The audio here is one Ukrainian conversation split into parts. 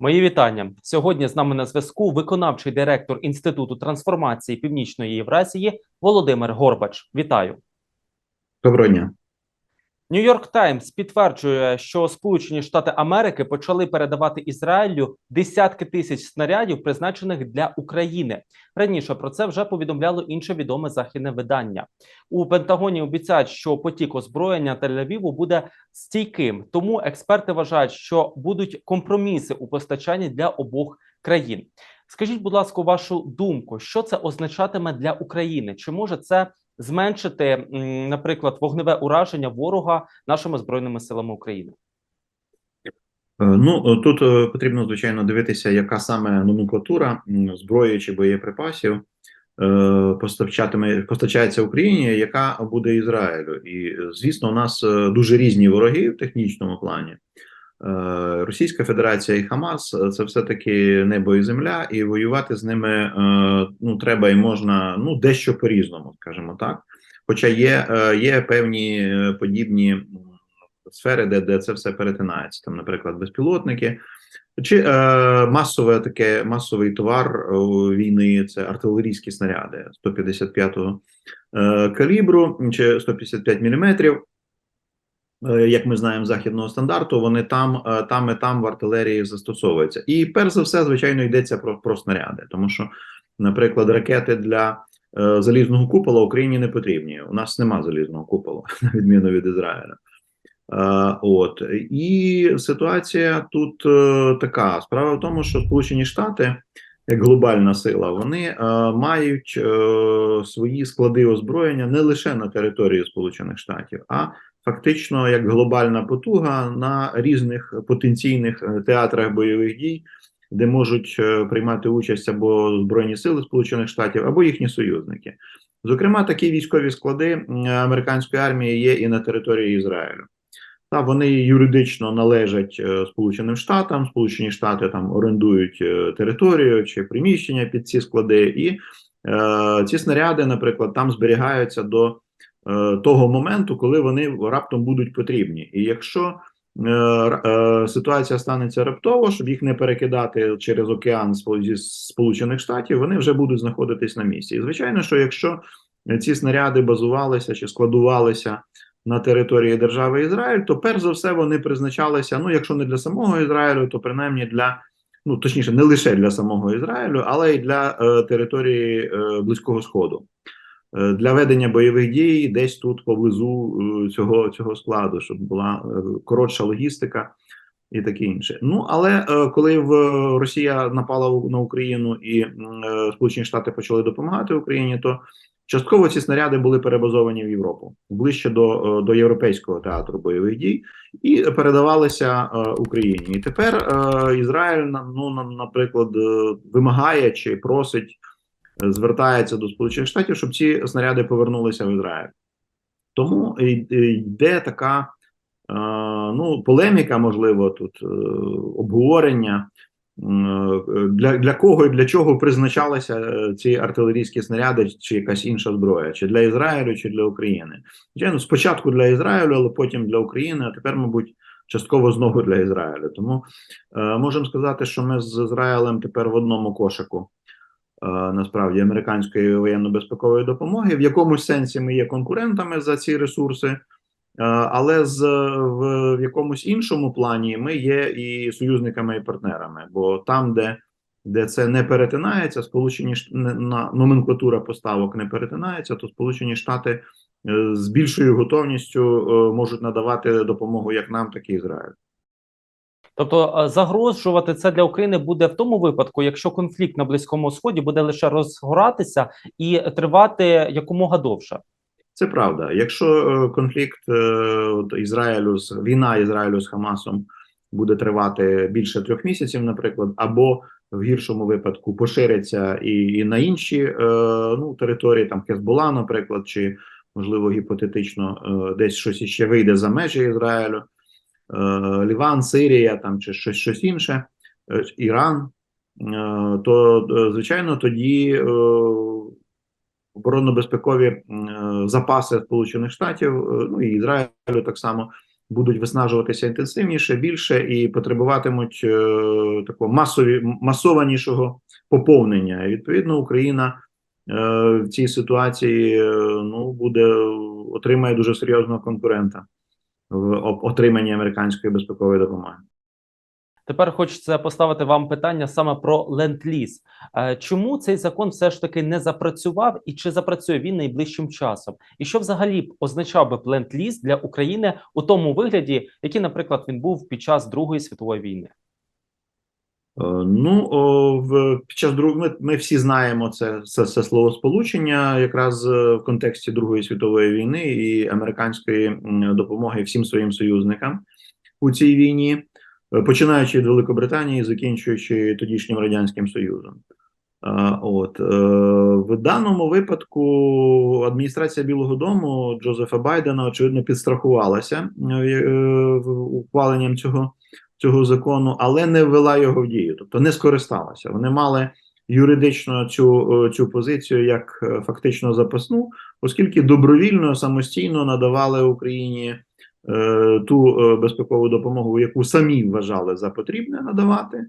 Мої вітання сьогодні. З нами на зв'язку виконавчий директор Інституту трансформації Північної Євразії Володимир Горбач. Вітаю. Доброго дня. Нью-Йорк Таймс підтверджує, що Сполучені Штати Америки почали передавати Ізраїлю десятки тисяч снарядів, призначених для України. Раніше про це вже повідомляло інше відоме західне видання. У Пентагоні обіцяють, що потік озброєння Тель-Авіву буде стійким. Тому експерти вважають, що будуть компроміси у постачанні для обох країн. Скажіть, будь ласка, вашу думку, що це означатиме для України? Чи може це зменшити, наприклад, вогневе ураження ворога нашими збройними силами України? Е, Ну е, тут е, потрібно звичайно дивитися, яка саме номенклатура зброї чи боєприпасів постачатиме постачається Україні, яка буде Ізраїлю. І звісно, у нас дуже різні вороги в технічному плані. Е, Російська Федерація і Хамас е, це все таки небо і земля, і воювати з ними е, ну треба і можна ну дещо по різному, скажімо так. Хоча є, є певні подібні сфери, де, де це все перетинається. Там, наприклад, безпілотники, чи е, масове таке масовий товар війни це артилерійські снаряди 155-го е, калібру чи 155 міліметрів. Е, Як ми знаємо, західного стандарту, вони там, е, там і там в артилерії застосовуються. І перш за все, звичайно, йдеться про, про снаряди, тому що, наприклад, ракети для е, залізного купола Україні не потрібні. У нас нема залізного купола, на відміну від Ізраїля. От і ситуація тут така: справа в тому, що Сполучені Штати, як глобальна сила, вони мають свої склади озброєння не лише на території Сполучених Штатів, а фактично як глобальна потуга на різних потенційних е, театрах бойових дій, де можуть е, приймати участь або Збройні Сили Сполучених Штатів, або їхні союзники. Зокрема, такі військові склади американської армії є і на території Ізраїлю. Та вони юридично належать е, Сполученим Штатам. Сполучені Штати там орендують територію чи приміщення під ці склади, і е, ці снаряди, наприклад, там зберігаються до того моменту, коли вони раптом будуть потрібні. І якщо е, е, ситуація станеться раптово, щоб їх не перекидати через океан зі Сполучених Штатів, вони вже будуть знаходитись на місці. І звичайно, що якщо ці снаряди базувалися чи складувалися на території держави Ізраїль, то перш за все вони призначалися. Ну, якщо не для самого Ізраїлю, то принаймні для ну точніше, не лише для самого Ізраїлю, але й для е, території е, Близького Сходу. Е, Для ведення бойових дій десь тут поблизу е, цього, цього складу, щоб була е, коротша логістика і таке інше. Ну але коли в Росія напала на Україну і Сполучені Штати почали допомагати Україні, то частково ці снаряди були перебазовані в Європу ближче до, до європейського театру бойових дій і передавалися Україні. І тепер е, Ізраїль ну, на- наприклад, вимагає чи просить, звертається до Сполучених Штатів, щоб ці снаряди повернулися в Ізраїль. Тому йде така е, ну, полеміка, можливо, тут е, обговорення. Е, Для, для кого і для чого призначалися ці артилерійські снаряди, чи якась інша зброя, чи для Ізраїлю, чи для України? Звичайно, спочатку для Ізраїлю, але потім для України, а тепер, мабуть, частково знову для Ізраїлю. Тому е, можемо сказати, що ми з Ізраїлем тепер в одному кошику. Е, Насправді американської воєнно-безпекової допомоги в якомусь сенсі ми є конкурентами за ці ресурси, е, але з в, в якомусь іншому плані ми є і союзниками і партнерами. Бо там, де, де це не перетинається, сполучені на номенклатура поставок не перетинається, то Сполучені Штати е, з більшою готовністю можуть надавати допомогу як нам, так і Ізраїлю. Тобто е, загрожувати це для України буде в тому випадку, якщо конфлікт на близькому сході буде лише розгоратися і тривати якомога довше. Це правда. Якщо е, конфлікт е, Ізраїлю з війна Ізраїлю з Хамасом буде тривати більше трьох місяців, наприклад, або в гіршому випадку пошириться і, і на інші е, ну, території, там Хезбола, наприклад, чи можливо гіпотетично е, десь щось іще вийде за межі Ізраїлю, Ліван, Сирія, там чи щось, щось інше, е, Іран, е, то е, звичайно тоді. Е, оборонно-безпекові е, запаси Сполучених Штатів, е, ну і Ізраїлю так само будуть виснажуватися інтенсивніше, більше і потребуватимуть е, такого масові масованішого поповнення. І відповідно Україна е, в цій ситуації е, ну буде отримає дуже серйозного конкурента в отриманні американської безпекової допомоги. Тепер хочеться поставити вам питання саме про ленд-ліз. Е, Чому цей закон все ж таки не запрацював, і чи запрацює він найближчим часом? І що взагалі означав би ленд-ліз для України у тому вигляді, який, наприклад, він був під час Другої світової війни? Е, Ну, в під час друг... ми, ми всі знаємо це, це, це словосполучення якраз е, в контексті Другої світової війни і американської допомоги всім своїм союзникам у цій війні, е, починаючи від Великобританії, закінчуючи тодішнім радянським Союзом. От в даному випадку адміністрація Білого Дому Джозефа Байдена очевидно підстрахувалася ухваленням цього цього закону, але не ввела його в дію, тобто не скористалася. Вони мали юридично цю, е, цю позицію як е, фактично запасну, оскільки добровільно самостійно надавали Україні е, ту е, безпекову допомогу, яку самі вважали за потрібне надавати.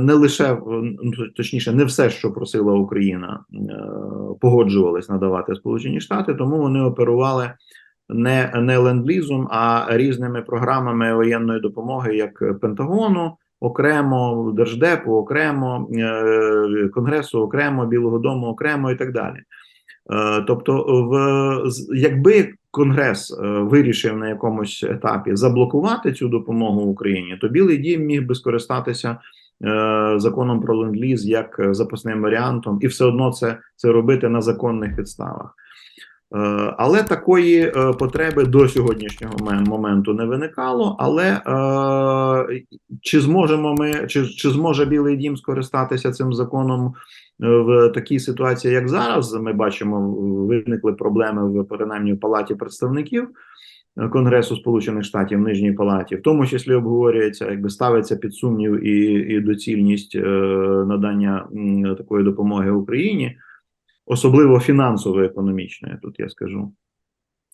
Не лише ну, точніше, не все, що просила Україна, е, надавати Сполучені Штати, тому вони оперували не, не ленд-лізом, а різними програмами воєнної допомоги, як Пентагону, окремо, Держдепу, окремо, е, Конгресу, окремо, Білого Дому, окремо і так далі. Е, Тобто, в якби Конгрес е, вирішив на якомусь етапі заблокувати цю допомогу Україні, то Білий Дім міг би скористатися законом про ленд-ліз як запасним варіантом, і все одно це, це робити на законних підставах. Е, Але такої е, потреби до сьогоднішнього моменту не виникало. Але е, чи зможемо ми, чи, чи зможе Білий Дім скористатися цим законом в такій ситуації, як зараз? Ми бачимо, виникли проблеми в принаймні в палаті представників Конгресу Сполучених Штатів, Нижній палаті, в тому числі обговорюється, якби ставиться під сумнів і, і доцільність надання такої допомоги Україні особливо фінансово-економічної, тут я скажу.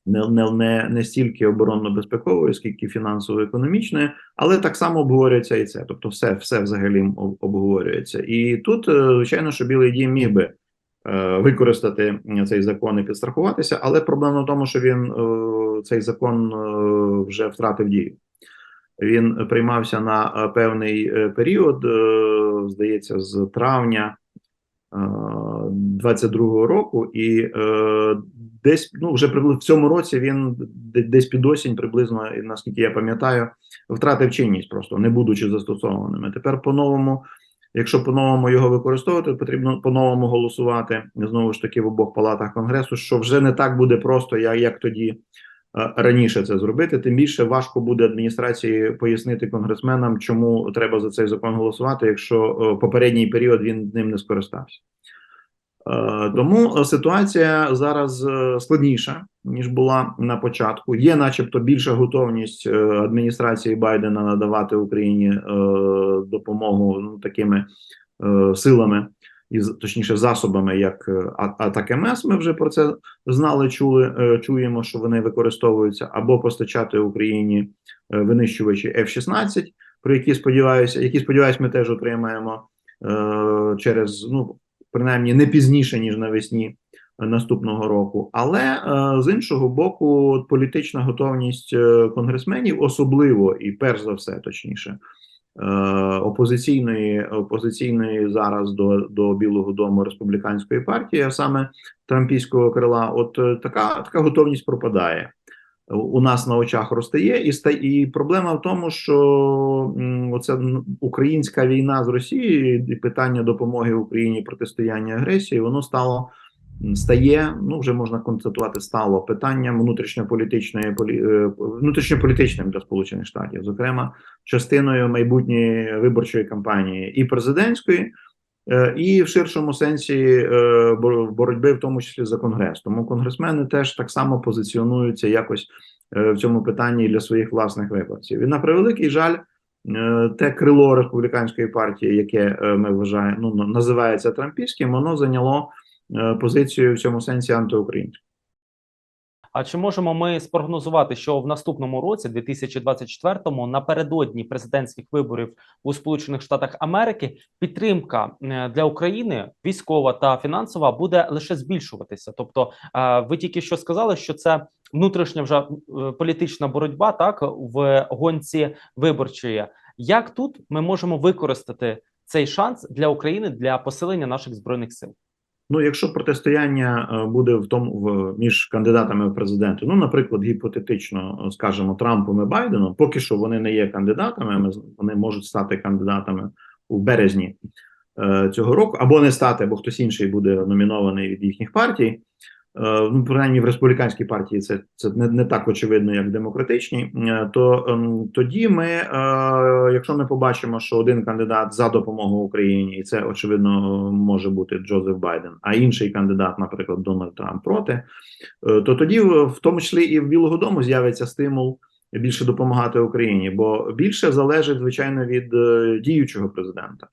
Не, не, не, не стільки оборонно-безпекової, скільки фінансово-економічної, але так само обговорюється і це. Тобто, все, все взагалі обговорюється. І тут, е, звичайно, що Білий Дім міг би е, використати цей закон і підстрахуватися, але проблема в тому, що він е, цей закон е, вже втратив дію. Він приймався на е, певний е, період, е, здається, з травня 22-го року, і е, десь ну вже прибли- в цьому році він десь під осінь, приблизно, наскільки я пам'ятаю, втратив чинність, просто не будучи застосованими. Тепер по-новому, якщо по-новому його використовувати, потрібно по-новому голосувати знову ж таки в обох палатах конгресу, що вже не так буде просто, як, як тоді. Е, Раніше це зробити, тим більше важко буде адміністрації пояснити конгресменам, чому треба за цей закон голосувати, якщо е, попередній період він ним не скористався. Е, Тому ситуація зараз складніша ніж була на початку. Є, начебто, більша готовність адміністрації Байдена надавати Україні допомогу ну, такими силами, і точніше засобами, як е, атак МС. Ми вже про це знали, чули, е, чуємо, що вони використовуються, або постачати Україні е, винищувачі F-16, про які сподіваюся, які сподіваюся, ми теж отримаємо через ну принаймні не пізніше ніж навесні наступного року. Але з іншого боку, політична готовність конгресменів, особливо і перш за все, точніше. Е, Опозиційної опозиційної зараз до, до Білого Дому республіканської партії, а саме трампійського крила, от е, така така готовність пропадає. У нас на очах розтає, і ста і проблема в тому, що оця українська війна з Росією і питання допомоги Україні протистояння агресії, воно стало стає. Ну вже можна констатувати, стало питанням внутрішньополітичної полі е, внутрішньополітичним для Сполучених Штатів, зокрема частиною майбутньої виборчої кампанії і президентської. е, І в ширшому сенсі е, боротьби, в тому числі за конгрес. Тому конгресмени теж так само позиціонуються якось в цьому питанні для своїх власних виборців. І на превеликий жаль, те крило республіканської партії, яке ми вважаємо, ну називається трампійським, воно зайняло позицію в цьому сенсі антиукраїнську. А чи можемо ми спрогнозувати, що в наступному році, 2024-му, напередодні президентських виборів у Сполучених Штатах Америки, підтримка е, для України військова та фінансова буде лише збільшуватися? Тобто, е, ви тільки що сказали, що це внутрішня вже е, політична боротьба, так в гонці виборчої. Як тут ми можемо використати цей шанс для України для посилення наших збройних сил? Ну, якщо протистояння е, буде в тому в між кандидатами в президенти, ну, наприклад, гіпотетично скажімо, скажемо Трампом і Байденом, поки що вони не є кандидатами. Вони можуть стати кандидатами у березні е, цього року, або не стати, або хтось інший буде номінований від їхніх партій. Е, ну, принаймні в республіканській партії це, це не, не так очевидно, як в демократичній. Е, то ем, тоді ми, е, якщо ми побачимо, що один кандидат за допомогу Україні, і це очевидно може бути Джозеф Байден, а інший кандидат, наприклад, Дональд Трамп проти, то тоді, в тому числі і в Білого Дому, з'явиться стимул більше допомагати Україні, бо більше залежить звичайно від е, діючого президента.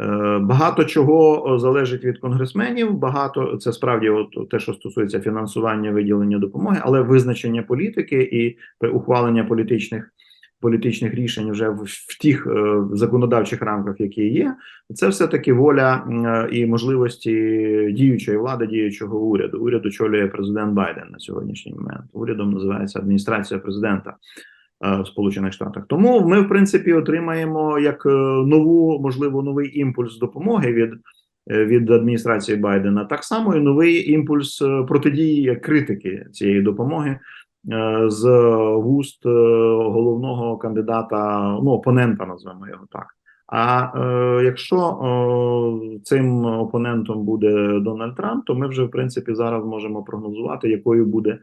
Е, Багато чого е, залежить від конгресменів. Багато це справді, от те, що стосується фінансування, виділення допомоги, але визначення політики і ухвалення політичних політичних рішень вже в, в тих е, законодавчих рамках, які є, це все таки воля е, і можливості діючої влади, діючого уряду. Уряд очолює президент Байден на сьогоднішній момент. Урядом називається адміністрація президента в Сполучених Штатах. Тому ми, в принципі, отримаємо як е, нову, можливо, новий імпульс допомоги від. е, Від адміністрації Байдена так само і новий імпульс е, протидії критики цієї допомоги е, з вуст е, головного кандидата, ну опонента, назвемо його так. А е, якщо е, цим опонентом буде Дональд Трамп, то ми вже в принципі зараз можемо прогнозувати, якою буде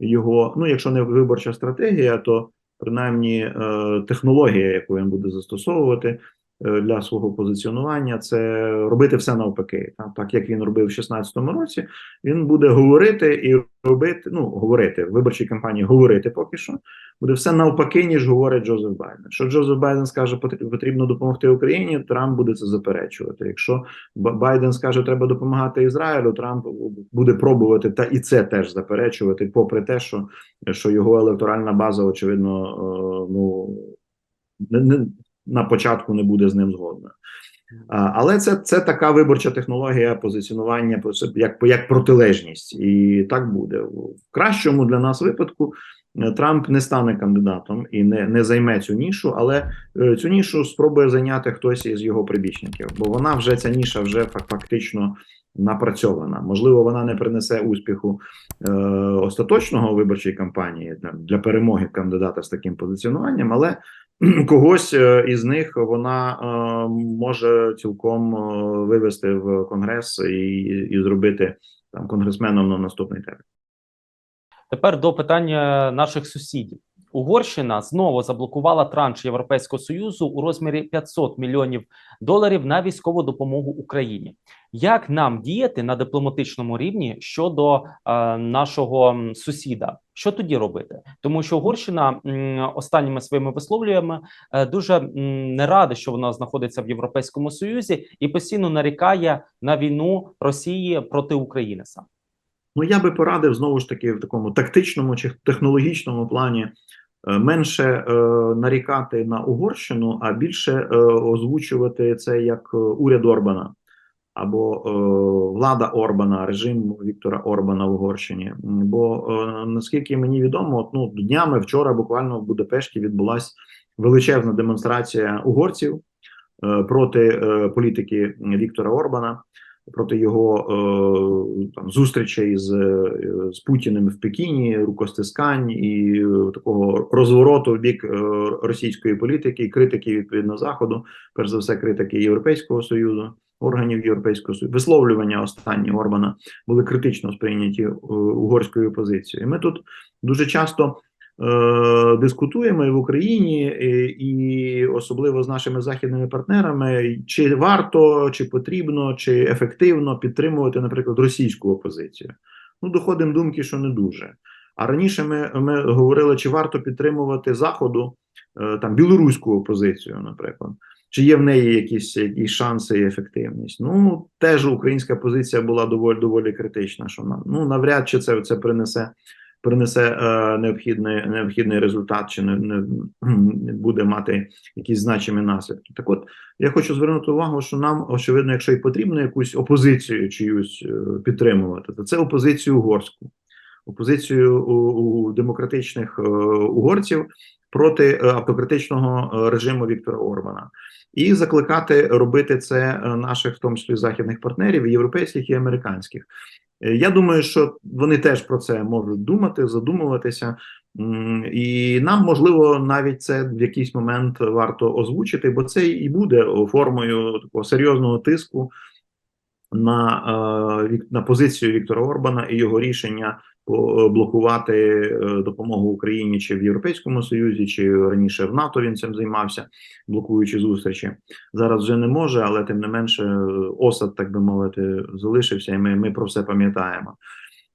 його, ну якщо не виборча стратегія, то принаймні е, технологія, яку він буде застосовувати для свого позиціонування, це робити все навпаки. Так, як він робив в 16-му році, він буде говорити і робити, ну говорити в виборчій кампанії, говорити поки що буде все навпаки, ніж говорить Джозеф Байден. Що Джозеф Байден скаже, «Потр- потрібно допомогти Україні, Трамп буде це заперечувати. Якщо Байден скаже, треба допомагати Ізраїлю, Трамп буде пробувати та і це теж заперечувати, попри те, що, що його електоральна база, очевидно, е, ну не, на початку не буде з ним згодна. А, Але це, це така виборча технологія позиціонування по- як, як протилежність, і так буде в кращому для нас випадку. е, Трамп не стане кандидатом і не, не займе цю нішу, але е, цю нішу спробує зайняти хтось із його прибічників, бо вона вже ця ніша вже фак- фактично напрацьована. Можливо, вона не принесе успіху е, остаточного виборчої кампанії для перемоги кандидата з таким позиціонуванням, але когось е, із них вона е, може цілком е, вивести в конгрес і, і зробити там конгресменом на наступний термін. Тепер до питання наших сусідів. Угорщина знову заблокувала транш Європейського союзу у розмірі 500 мільйонів доларів на військову допомогу Україні. Як нам діяти на дипломатичному рівні щодо е, нашого сусіда? Що тоді робити? Тому що Угорщина м, останніми своїми висловлюємо е, дуже м, не рада, що вона знаходиться в Європейському Союзі і постійно нарікає на війну Росії проти України саме. Ну я би порадив знову ж таки в такому тактичному чи технологічному плані менше е, нарікати на Угорщину, а більше е, озвучувати це як е, уряд Орбана або е, влада Орбана, режим Віктора Орбана в Угорщині. Бо е, наскільки мені відомо, ну днями вчора буквально в Будапешті відбулася величезна демонстрація угорців е, проти е, політики Віктора Орбана проти його е, там зустрічей з, е, з Путіним в Пекіні, рукостискань і е, такого розвороту в бік російської політики, критики відповідно заходу, перш за все, критики Європейського союзу, органів Європейського союзу, висловлювання останні Орбана були критично сприйняті угорською опозицією. І Ми тут дуже часто. Е, Дискутуємо і в Україні, і, особливо з нашими західними партнерами, чи варто, чи потрібно, чи ефективно підтримувати, наприклад, російську опозицію. Ну, доходимо думки, що не дуже. А раніше ми, ми говорили, чи варто підтримувати Заходу е, там білоруську опозицію, наприклад, чи є в неї якісь, якісь шанси і ефективність. Ну, теж українська позиція була доволі доволі критична, що на- ну навряд чи це, це принесе принесе е, необхідний необхідний результат, чи не, не, буде мати якісь значимі наслідки. Так, от я хочу звернути увагу, що нам очевидно, якщо і потрібно якусь опозицію чиюсь е, підтримувати, то це опозицію угорську, опозицію у, у демократичних е, угорців проти автократичного режиму Віктора Орбана. І закликати робити це наших, в тому числі західних партнерів, європейських і американських. Е, Я думаю, що вони теж про це можуть думати, задумуватися, і нам можливо навіть це в якийсь момент варто озвучити, бо це і буде формою такого серйозного тиску на, е, на позицію Віктора Орбана і його рішення блокувати е, допомогу Україні чи в Європейському Союзі, чи раніше в НАТО він цим займався, блокуючи зустрічі. Зараз вже не може, але тим не менше, е, осад, так би мовити, залишився, і ми, ми про все пам'ятаємо.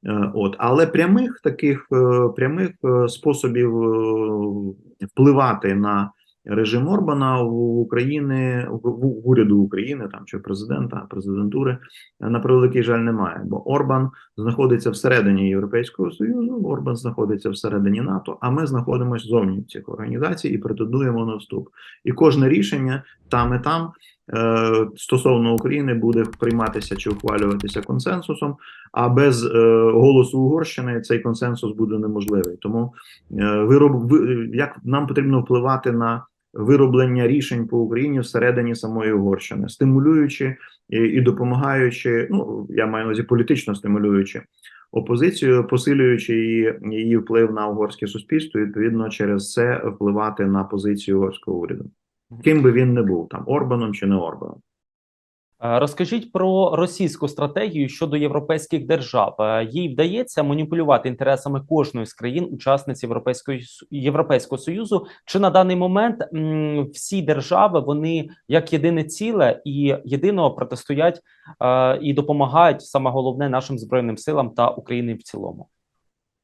Е, От, але прямих таких е, прямих е, способів е, впливати на режим Орбана в України в, уряду України там чи президента, президентури на превеликий жаль немає. Бо Орбан знаходиться всередині Європейського союзу, Орбан знаходиться всередині НАТО. А ми знаходимося зовні цих організацій і претендуємо на вступ. І кожне рішення там і там е, стосовно України буде прийматися чи ухвалюватися консенсусом. А без е, голосу Угорщини цей консенсус буде неможливий. Тому е, вироб, ви, як нам потрібно впливати на вироблення рішень по Україні всередині самої Угорщини, стимулюючи і, і допомагаючи. Ну я маю на увазі політично стимулюючи опозицію, посилюючи її, її вплив на угорське суспільство, і, відповідно через це впливати на позицію угорського уряду. Ким би він не був там Орбаном чи не Орбаном. Е, Розкажіть про російську стратегію щодо європейських держав. Е, Їй вдається маніпулювати інтересами кожної з країн-учасниць Європейської Європейського союзу. Чи на даний момент всі держави вони як єдине ціле і єдино протистоять е, і допомагають саме головне нашим збройним силам та Україні в цілому?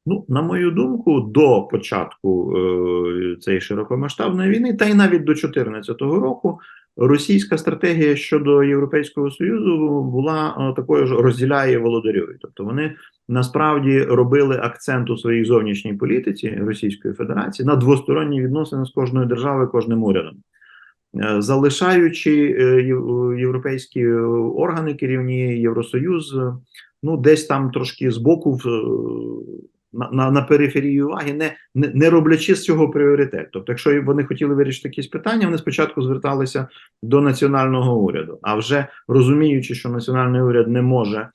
Ну, на мою думку, до початку е, цієї широкомасштабної війни, та й навіть до 2014 року, російська стратегія щодо Європейського Союзу була е, такою ж розділяє володарює. Тобто вони насправді робили акцент у своїй зовнішній політиці Російської Федерації на двосторонні відносини з кожною державою, кожним урядом. Е, Залишаючи е, європейські органи керівні Євросоюз, ну десь там трошки збоку в, на, на, периферії уваги, не, не, не роблячи з цього пріоритет. Тобто, якщо вони хотіли вирішити якісь питання, вони спочатку зверталися до національного уряду, а вже розуміючи, що національний уряд не може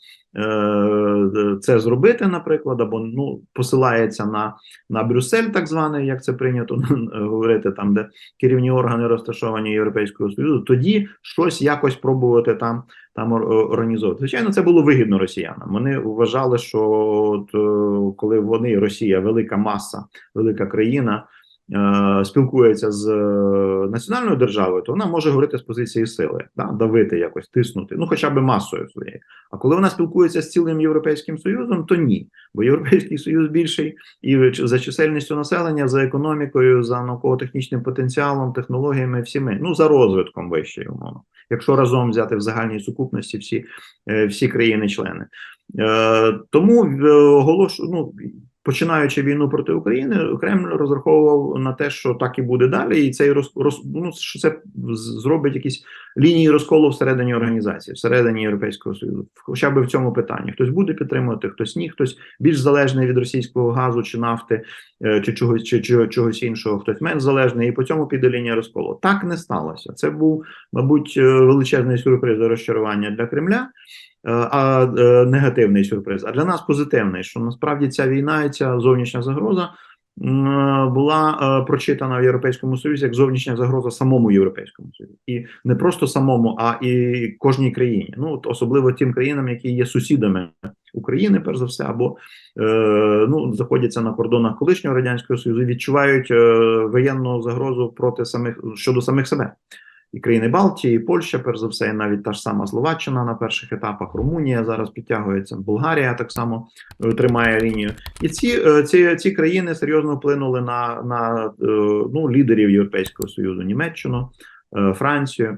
це зробити, наприклад, або ну посилається на, на Брюссель, так званий, як це прийнято говорити, там де керівні органи розташовані Європейського Союзу, тоді щось якось пробувати там там організовувати. Звичайно, це було вигідно росіянам. Вони вважали, що от, е, коли вони, Росія, велика маса, велика країна. Е, Спілкується з е, національною державою, то вона може говорити з позиції сили, да, давити якось, тиснути, ну хоча б масою своєю. А коли вона спілкується з цілим європейським союзом, то ні, бо європейський союз більший і за чисельністю населення, за економікою, за науково-технічним потенціалом, технологіями, всіми, ну за розвитком вищий, умовно. Якщо разом взяти в загальній сукупності всі, е, всі країни-члени, Е, тому е, оголошу, ну починаючи війну проти України, Кремль розраховував на те, що так і буде далі, і цей роз, ну, що це зробить якісь лінії розколу всередині організації, всередині Європейського союзу, хоча б в цьому питанні. Хтось буде підтримувати, хтось ні, хтось більш залежний від російського газу чи нафти, е, чи чогось чи, чи чогось іншого, хтось менш залежний, і по цьому піде лінія розколу. Так не сталося. Це був, мабуть, е, величезний сюрприз розчарування для Кремля. Е, А е, негативний сюрприз, а для нас позитивний, що насправді ця війна і ця зовнішня загроза е, була прочитана в Європейському Союзі як зовнішня загроза самому Європейському Союзі, і не просто самому, а і кожній країні. Ну от особливо тим країнам, які є сусідами України, перш за все, або ну знаходяться на кордонах колишнього радянського союзу, відчувають воєнну загрозу проти самих щодо самих себе і країни Балтії, і Польща, перш за все, і навіть та ж сама Словаччина на перших етапах, Румунія зараз підтягується, Болгарія так само е, тримає лінію. І ці, е, ці, ці країни серйозно вплинули на, на е, ну, лідерів Європейського Союзу, Німеччину, Францію.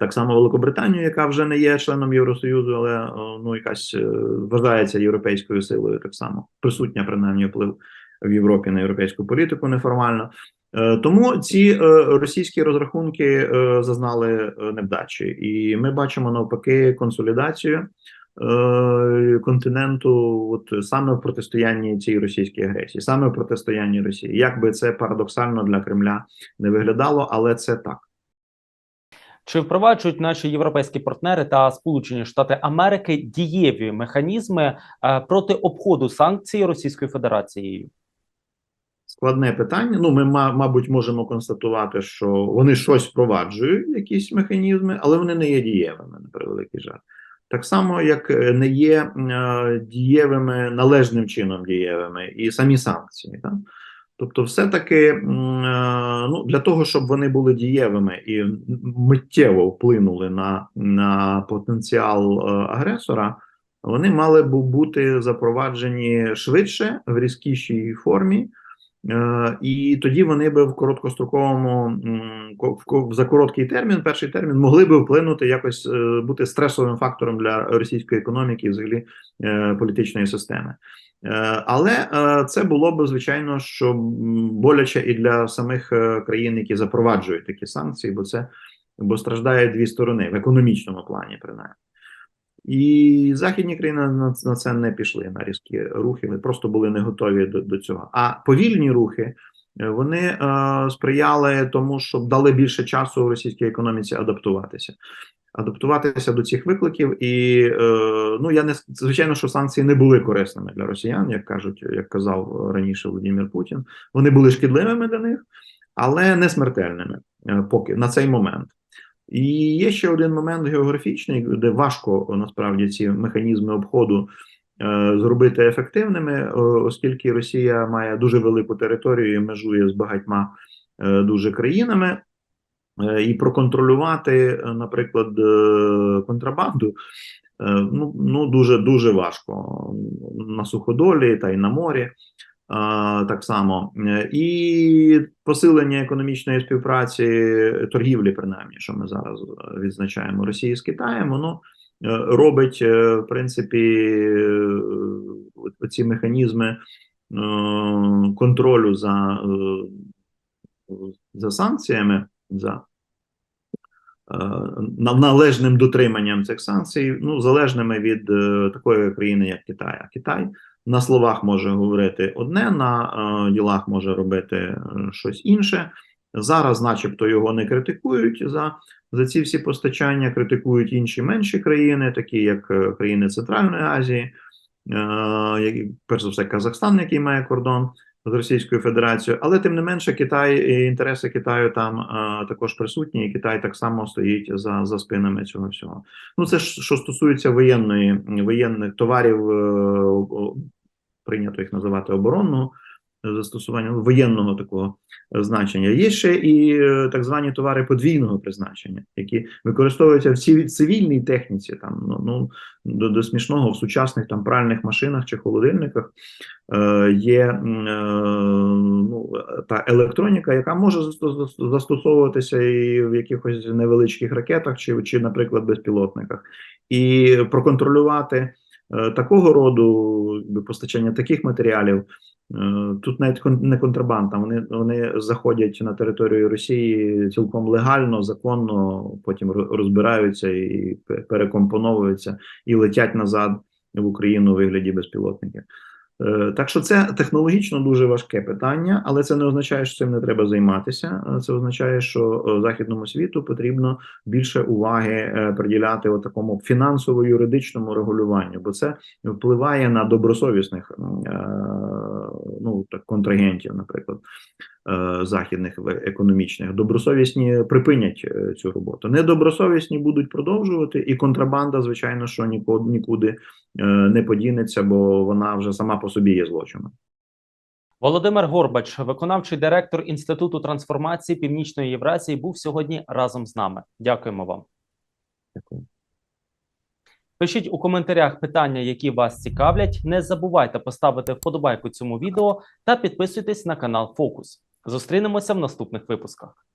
Так само Великобританію, яка вже не є членом Євросоюзу, але ну якась вважається європейською силою, так само присутня принаймні вплив в Європі на європейську політику неформально. Е, Тому ці е, російські розрахунки е, зазнали невдачі, і ми бачимо навпаки консолідацію континенту, от саме в протистоянні цій російській агресії, саме в протистоянні Росії. Як би це парадоксально для Кремля не виглядало, але це так. Чи впроваджують наші європейські партнери та Сполучені Штати Америки дієві механізми проти обходу санкцій Російською Федерацією? Складне питання. Ну, ми, ма- мабуть, можемо констатувати, що вони щось впроваджують, якісь механізми, але вони не є дієвими, на превеликий жаль. Так само, як е, не є е, дієвими належним чином дієвими і самі санкції. Так? Тобто, все-таки е, ну, для того, щоб вони були дієвими і миттєво вплинули на, на потенціал агресора, вони мали б бути запроваджені швидше в різкішій формі. Е, І тоді вони би в короткостроковому за короткий термін, перший термін, могли би вплинути якось е, бути стресовим фактором для російської економіки і взагалі е, політичної системи. Але це було б звичайно, що боляче і для самих країн, які запроваджують такі санкції, бо це бо страждають дві сторони в економічному плані, принаймні. І західні країни на, це не пішли на різкі рухи, вони просто були не готові до, до цього. А повільні рухи е, вони е, сприяли тому, щоб дали більше часу російській економіці адаптуватися. Адаптуватися до цих викликів, і е, ну я не звичайно, що санкції не були корисними для росіян, як кажуть, як казав раніше Володимир Путін. Вони були шкідливими для них, але не смертельними е, поки на цей момент. І є ще один момент географічний, де важко насправді ці механізми обходу е, зробити ефективними, е, оскільки Росія має дуже велику територію і межує з багатьма е, дуже країнами, е, і проконтролювати, е, наприклад, е, контрабанду. е, Ну, ну дуже дуже важко на суходолі та й на морі. Так само і посилення економічної співпраці торгівлі, принаймні, що ми зараз е, відзначаємо Росії з Китаєм, воно е, робить е, в принципі ці механізми контролю за, за санкціями, за належним дотриманням цих санкцій, ну залежними від такої країни, як Китай. Китай на словах може говорити одне, на е, ділах може робити е, щось інше. Зараз, начебто, його не критикують за, за ці всі постачання, критикують інші менші країни, такі як е, країни Центральної Азії, перш за все, Казахстан, який має кордон з Російською Федерацією, але тим не менше, Китай і інтереси Китаю там а, також присутні, і Китай так само стоїть за, за спинами цього всього. Ну, це ж що стосується воєнної воєнних товарів, е, прийнято їх називати оборонного застосування ну, воєнного такого е, значення. Є ще і е, так звані товари подвійного призначення, які використовуються в цивільній техніці, там ну, ну до, до смішного в сучасних там пральних машинах чи холодильниках е, є ну, та електроніка, яка може застосовуватися і в якихось невеличких ракетах, чи, чи, наприклад, безпілотниках, і проконтролювати такого роду постачання таких матеріалів. Е, Тут навіть не контрабанда, вони, вони заходять на територію Росії цілком легально, законно, потім ро- розбираються і перекомпоновуються і летять назад в Україну у вигляді безпілотників. Е, Так що це технологічно дуже важке питання, але це не означає, що цим не треба займатися. Е, Це означає, що західному світу потрібно більше уваги приділяти такому фінансово-юридичному регулюванню, бо це впливає на добросовісних ну так контрагентів, наприклад, е, західних економічних. Добросовісні припинять е, цю роботу. Недобросовісні будуть продовжувати, і контрабанда, звичайно, що нікуди нікуди е, не подінеться, бо вона вже сама по собі є злочином. Володимир Горбач, виконавчий директор Інституту трансформації Північної Євразії, був сьогодні разом з нами. Дякуємо вам. Дякую. Пишіть у коментарях питання, які вас цікавлять. Не забувайте поставити вподобайку цьому відео та підписуйтесь на канал Фокус. Зустрінемося в наступних випусках.